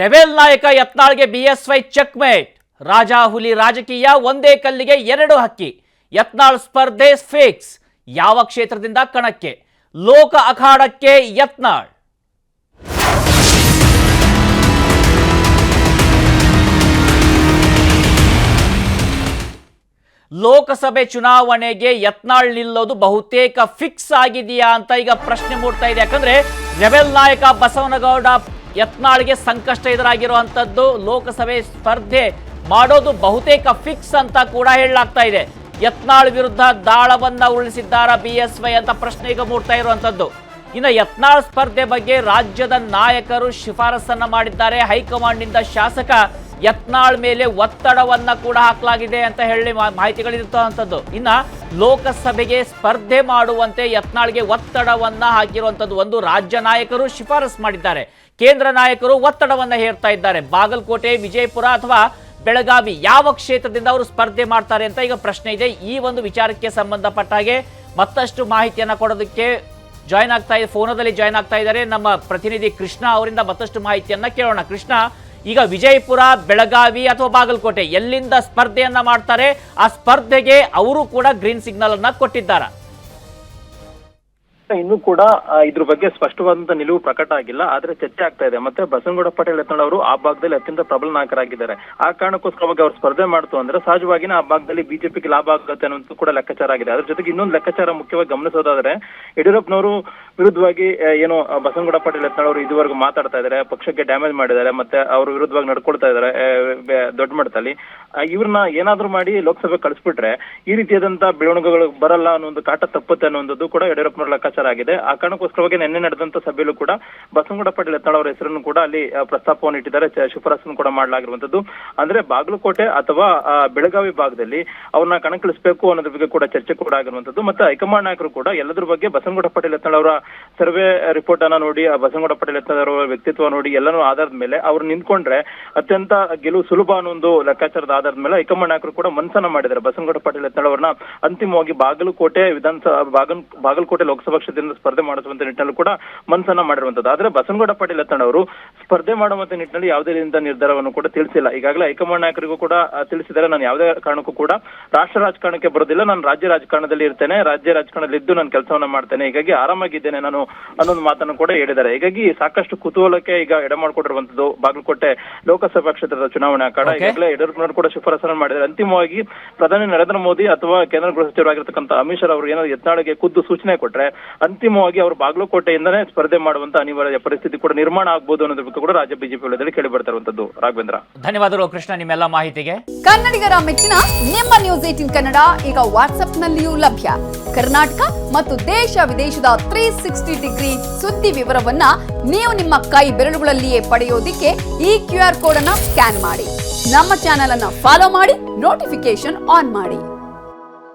Rebel ನಾಯಕ ಯತ್ನಾಳ್ಗೆ BSY checkmate. Raja ಹುಲಿ ರಾಜಕೀಯ ಒಂದೇ ಕಲ್ಲಿಗೆ ಎರಡು ಹಕ್ಕಿ. ಯತ್ನಾಳ್ ಸ್ಪರ್ಧೆ ಫಿಕ್ಸ್. ಯಾವ ಕ್ಷೇತ್ರದಿಂದ ಕಣಕ್ಕೆ? ಲೋಕ ಅಖಾಡಕ್ಕೆ ಯತ್ನಾಳ್. ಲೋಕಸಭೆ ಚುನಾವಣೆಗೆ ಯತ್ನಾಳ್ ನಿಲ್ಲೋದು ಬಹುತೇಕ ಫಿಕ್ಸ್ ಆಗಿದೆಯಾ ಅಂತ ಈಗ ಪ್ರಶ್ನೆ ಮೂಡ್ತಾ ಇದೆ. ಯಾಕಂದ್ರೆ ರೆಬೆಲ್ ನಾಯಕ ಬಸವನಗೌಡ ಯತ್ನಾಳ್ಗೆ ಸಂಕಷ್ಟ ಎದುರಾಗಿರುವಂಥದ್ದು ಲೋಕಸಭೆ ಸ್ಪರ್ಧೆ ಮಾಡೋದು ಬಹುತೇಕ ಫಿಕ್ಸ್ ಅಂತ ಕೂಡ ಹೇಳಲಾಗ್ತಾ ಇದೆ. ಯತ್ನಾಳ್ ವಿರುದ್ಧ ದಾಳವನ್ನ ಉರುಳಿಸಿದ್ದಾರಾ ಬಿ ಎಸ್ ವೈ ಅಂತ ಪ್ರಶ್ನೆ ಈಗ ಮೂಡ್ತಾ ಇರುವಂಥದ್ದು. ಇನ್ನು ಯತ್ನಾಳ್ ಸ್ಪರ್ಧೆ ಬಗ್ಗೆ ರಾಜ್ಯದ ನಾಯಕರು ಶಿಫಾರಸನ್ನ ಮಾಡಿದ್ದಾರೆ. ಹೈಕಮಾಂಡ್ನಿಂದ ಶಾಸಕ ಯತ್ನಾಳ್ ಮೇಲೆ ಒತ್ತಡವನ್ನ ಕೂಡ ಹಾಕಲಾಗಿದೆ ಅಂತ ಹೇಳಿ ಮಾ- ಮಾಹಿತಿಗಳಿರುವಂಥದ್ದು ಇನ್ನ ಲೋಕಸಭೆಗೆ ಸ್ಪರ್ಧೆ ಮಾಡುವಂತೆ ಯತ್ನಾಳ್ಗೆ ಒತ್ತಡವನ್ನ ಹಾಕಿರುವಂಥದ್ದು ಒಂದು ರಾಜ್ಯ ನಾಯಕರು ಶಿಫಾರಸ್ ಮಾಡಿದ್ದಾರೆ. ಕೇಂದ್ರ ನಾಯಕರು ಒತ್ತಡವನ್ನ ಹೇರ್ತಾ ಇದ್ದಾರೆ. ಬಾಗಲಕೋಟೆ, ವಿಜಯಪುರ ಅಥವಾ ಬೆಳಗಾವಿ ಯಾವ ಕ್ಷೇತ್ರದಿಂದ ಅವರು ಸ್ಪರ್ಧೆ ಮಾಡ್ತಾರೆ ಅಂತ ಈಗ ಪ್ರಶ್ನೆ ಇದೆ. ಈ ಒಂದು ವಿಚಾರಕ್ಕೆ ಸಂಬಂಧಪಟ್ಟ ಹಾಗೆ ಮತ್ತಷ್ಟು ಮಾಹಿತಿಯನ್ನ ಕೊಡೋದಕ್ಕೆ ಜಾಯ್ನ್ ಆಗ್ತಾ ಇದೆ ಫೋನದಲ್ಲಿ ಜಾಯ್ನ್ ಆಗ್ತಾ ಇದ್ದಾರೆ ನಮ್ಮ ಪ್ರತಿನಿಧಿ ಕೃಷ್ಣ ಅವರಿಂದ ಮತ್ತಷ್ಟು ಮಾಹಿತಿಯನ್ನ ಕೇಳೋಣ. ಕೃಷ್ಣ ಈಗ ವಿಜಯಪುರ, ಬೆಳಗಾವಿ ಅಥವಾ ಬಾಗಲಕೋಟೆ ಎಲ್ಲಿಂದ ಸ್ಪರ್ಧೆಯನ್ನ ಮಾಡ್ತಾರೆ, ಆ ಸ್ಪರ್ಧೆಗೆ ಅವರು ಕೂಡ ಗ್ರೀನ್ ಸಿಗ್ನಲ್ ಅನ್ನ ಕೊಟ್ಟಿದ್ದಾರೆ. ಇನ್ನೂ ಕೂಡ ಇದ್ರ ಬಗ್ಗೆ ಸ್ಪಷ್ಟವಾದಂತ ನಿಲುವು ಪ್ರಕಟ ಆಗಿಲ್ಲ. ಆದ್ರೆ ಚರ್ಚೆ ಆಗ್ತಾ ಇದೆ. ಮತ್ತೆ ಬಸನಗೌಡ ಪಟೇಲ್ ಯತ್ನಾಳ್ ಅವರು ಆ ಭಾಗದಲ್ಲಿ ಅತ್ಯಂತ ಪ್ರಬಲ ನಾಯಕರಾಗಿದ್ದಾರೆ ಆ ಕಾರಣಕ್ಕೋಸ್ಕರವಾಗಿ ಅವರು ಸ್ಪರ್ಧೆ ಮಾಡ್ತು ಅಂದ್ರೆ ಸಹಜವಾಗಿನ ಆ ಭಾಗದಲ್ಲಿ ಬಿಜೆಪಿಗೆ ಲಾಭ ಆಗುತ್ತೆ ಅನ್ನೋದು ಕೂಡ ಲೆಕ್ಕಾಚಾರ ಆಗಿದೆ ಅದ್ರ ಜೊತೆಗೆ ಇನ್ನೊಂದು ಲೆಕ್ಕಾಚಾರ ಮುಖ್ಯವಾಗಿ ಗಮನಿಸೋದಾದ್ರೆ, ಯಡಿಯೂರಪ್ಪನವರು ವಿರುದ್ಧವಾಗಿ ಏನೋ ಬಸನಗೌಡ ಪಟೇಲ್ ಯತ್ನಾಳ್ ಅವರು ಇದುವರೆಗೂ ಮಾತಾಡ್ತಾ ಇದ್ದಾರೆ, ಪಕ್ಷಕ್ಕೆ ಡ್ಯಾಮೇಜ್ ಮಾಡಿದ್ದಾರೆ, ಮತ್ತೆ ಅವ್ರ ವಿರುದ್ಧವಾಗಿ ನಡ್ಕೊಳ್ತಾ ಬೆ- ದೊಡ್ಡ ಮಟ್ಟದಲ್ಲಿ. ಇವ್ರನ್ನ ಏನಾದ್ರೂ ಮಾಡಿ ಲೋಕಸಭೆ ಕಳಿಸ್ಬಿಟ್ರೆ ಈ ರೀತಿಯಾದಂತಹ ಬೆಳವಣಿಗೆಗಳು ಬರಲ್ಲ ಅನ್ನೋ ಒಂದು ಕಾಟ ತಪ್ಪುತ್ತೆ ಅನ್ನೋದು ಕೂಡ ಯಡಿಯೂರಪ್ಪನವರ ಲೆಕ್ಕಾಚಾರ ಆಗಿದೆ ಆ ಕಾರಣಕ್ಕೋಸ್ಕರವಾಗಿ ನಿನ್ನೆ ನಡೆದಂತ ಸಭೆಯಲ್ಲೂ ಕೂಡ ಬಸವನಗೌಡ ಪಾಟೀಲ್ ಯತ್ನಾಳ್ ಅವರ ಹೆಸರನ್ನು ಕೂಡ ಅಲ್ಲಿ ಪ್ರಸ್ತಾಪವನ್ನು ಇಟ್ಟಿದ್ದಾರೆ. ಶಿಫಾರಸನ್ನು ಕೂಡ ಮಾಡಲಾಗಿರುವಂತದ್ದು. ಅಂದ್ರೆ ಬಾಗಲಕೋಟೆ ಅಥವಾ ಬೆಳಗಾವಿ ಭಾಗದಲ್ಲಿ ಅವ್ರನ್ನ ಕಣಕ್ಕಿಳಿಸಬೇಕು ಅನ್ನೋದ್ರ ಬಗ್ಗೆ ಕೂಡ ಚರ್ಚೆ ಕೂಡ ಆಗಿರುವಂತದ್ದು. ಮತ್ತೆ ಹೈಕಮಾಂಡ್ ನಾಯಕರು ಕೂಡ ಎಲ್ಲದರ ಬಗ್ಗೆ ಬಸವನಗೌಡ ಪಾಟೀಲ್ ಯತ್ನಾಳ್ ಅವರ ಸರ್ವೆ ರಿಪೋರ್ಟ್ ಅನ್ನ ನೋಡಿ, ಆ ಬಸವನಗೌಡ ಪಟೇಲ್ ಯತ್ನಾಳ್ ಅವರ ವ್ಯಕ್ತಿತ್ವ ನೋಡಿ, ಎಲ್ಲನೂ ಆಧಾರದ ಮೇಲೆ ಅವ್ರು ನಿಂತ್ಕೊಂಡ್ರೆ ಅತ್ಯಂತ ಗೆಲುವು ಸುಲಭ ಅನ್ನೋ ಒಂದು ಲೆಕ್ಕಾಚಾರದ ಆಧಾರದ ಮೇಲೆ ಹೈಕಮಾಂಡ್ ನಾಯಕರು ಕೂಡ ಮನಸ್ಸನ್ನ ಮಾಡಿದ್ದಾರೆ. ಬಸವನಗೌಡ ಪಾಟೀಲ್ ಯತ್ನಾಳ್ ಅವರನ್ನ ಅಂತಿಮವಾಗಿ ಬಾಗಲಕೋಟೆ ವಿಧಾನಸಭಾ, ಬಾಗಲ್, ಬಾಗಲಕೋಟೆ ಲೋಕಸಭಾ ಕ್ಷೇತ್ರದಿಂದ ಸ್ಪರ್ಧೆ ಮಾಡಿಸುವಂತ ನಿಟ್ಟಿನಲ್ಲಿ ಕೂಡ ಮನಸ್ಸನ್ನ ಮಾಡಿರುವಂತದ್ದು. ಆದ್ರೆ ಬಸನಗೌಡ ಪಾಟೀಲ್ ಅವರು ಸ್ಪರ್ಧೆ ಮಾಡುವಂತ ನಿಟ್ಟಿನಲ್ಲಿ ಯಾವುದೇ ರೀತಿಯ ನಿರ್ಧಾರವನ್ನು ಕೂಡ ತಿಳಿಸಿಲ್ಲ. ಈಗಾಗಲೇ ಹೈಕಮಾಂಡ್ ನಾಯಕರಿಗೂ ಕೂಡ ತಿಳಿಸಿದರೆ ತಿಳಿಸಿದ್ದಾರೆ. ನಾನು ಯಾವುದೇ ಕಾರಣಕ್ಕೂ ಕೂಡ ರಾಷ್ಟ್ರ ರಾಜಕಾರಣಕ್ಕೆ ಬರೋದಿಲ್ಲ. ನಾನು ರಾಜ್ಯ ರಾಜಕಾರಣದಲ್ಲಿ ಇರ್ತೇನೆ. ರಾಜ್ಯ ರಾಜಕಾರಣದಲ್ಲಿ ಇದ್ದು ನಾನು ಕೆಲಸವನ್ನ ಮಾಡ್ತೇನೆ. ಹೀಗಾಗಿ ಆರಾಮಾಗಿದ್ದೇನೆ ನಾನು ಅನ್ನೊಂದು ಮಾತನ್ನು ಕೂಡ ಹೇಳಿದ್ದಾರೆ. ಹೀಗಾಗಿ ಸಾಕಷ್ಟು ಕುತೂಹಲಕ್ಕೆ ಈಗ ಎಡೆ ಮಾಡಿಕೊಟ್ಟಿರುವಂತದ್ದು ಬಾಗಲಕೋಟೆ ಲೋಕಸಭಾ ಕ್ಷೇತ್ರದ ಚುನಾವಣೆ ಅಖಾಡ Okay. ಈಗಾಗಲೇ ಯಡಿಯೂರಪ್ಪನವರು ಕೂಡ ಶಿಫಾರಸನ್ನು ಮಾಡಿದ್ದಾರೆ. ಅಂತಿಮವಾಗಿ ಪ್ರಧಾನಿ ನರೇಂದ್ರ ಮೋದಿ ಅಥವಾ ಕೇಂದ್ರ ಗೃಹ ಸಚಿವರಾಗಿರ್ತಕ್ಕಂಥ ಅಮಿತ್ ಶಾ ಅವರು ಏನಾದ್ರು ಯತ್ನಾಳಿಗೆ ಖುದ್ದು ಸೂಚನೆ ಕೊಟ್ರೆ ಅಂತಿಮವಾಗಿ ಅವರು ಬಾಗಲಕೋಟೆಯಿಂದನೇ ಸ್ಪರ್ಧೆ ಮಾಡುವಂತ ಅನಿವಾರ್ಯ ಪರಿಸ್ಥಿತಿ ಕೂಡ ನಿರ್ಮಾಣ ಆಗಬಹುದು ಅನ್ನೋದ್ರ ಬಗ್ಗೆ ಕೂಡ ರಾಜ್ಯ ಬಿಜೆಪಿ ವಲಯದಲ್ಲಿ ಕೇಳಿ ಬರ್ತಾ ಇರುವಂತದ್ದು. ರಾಘವೇಂದ್ರ. ಧನ್ಯವಾದಗಳು ಕೃಷ್ಣ ನಿಮ್ಮೆಲ್ಲ ಮಾಹಿತಿಗೆ. ಕನ್ನಡಿಗರ ಮೆಚ್ಚಿನ ನಿಮ್ಮ ನ್ಯೂಸ್ ಏಟಿನ್ ಕನ್ನಡ ಈಗ ವಾಟ್ಸ್ಆಪ್ನಲ್ಲಿಯೂ ಲಭ್ಯ. ಕರ್ನಾಟಕ ಮತ್ತು ದೇಶ ವಿದೇಶದ ತ್ರೀ ಸಿಕ್ಸ್ಟಿ ಡಿಗ್ರಿ ಸುದ್ದಿ ವಿವರವನ್ನ ನೀವು ನಿಮ್ಮ ಕೈ ಬೆರಳುಗಳಲ್ಲಿಯೇ ಪಡೆಯೋದಿಕ್ಕೆ ಈ ಕ್ಯೂ ಆರ್ ಕೋಡ್ ಅನ್ನ ಸ್ಕ್ಯಾನ್ ಮಾಡಿ. ನಮ್ಮ ಚಾನೆಲ್ ಅನ್ನ ಫಾಲೋ ಮಾಡಿ ನೋಟಿಫಿಕೇಶನ್ ಆನ್ ಮಾಡಿ.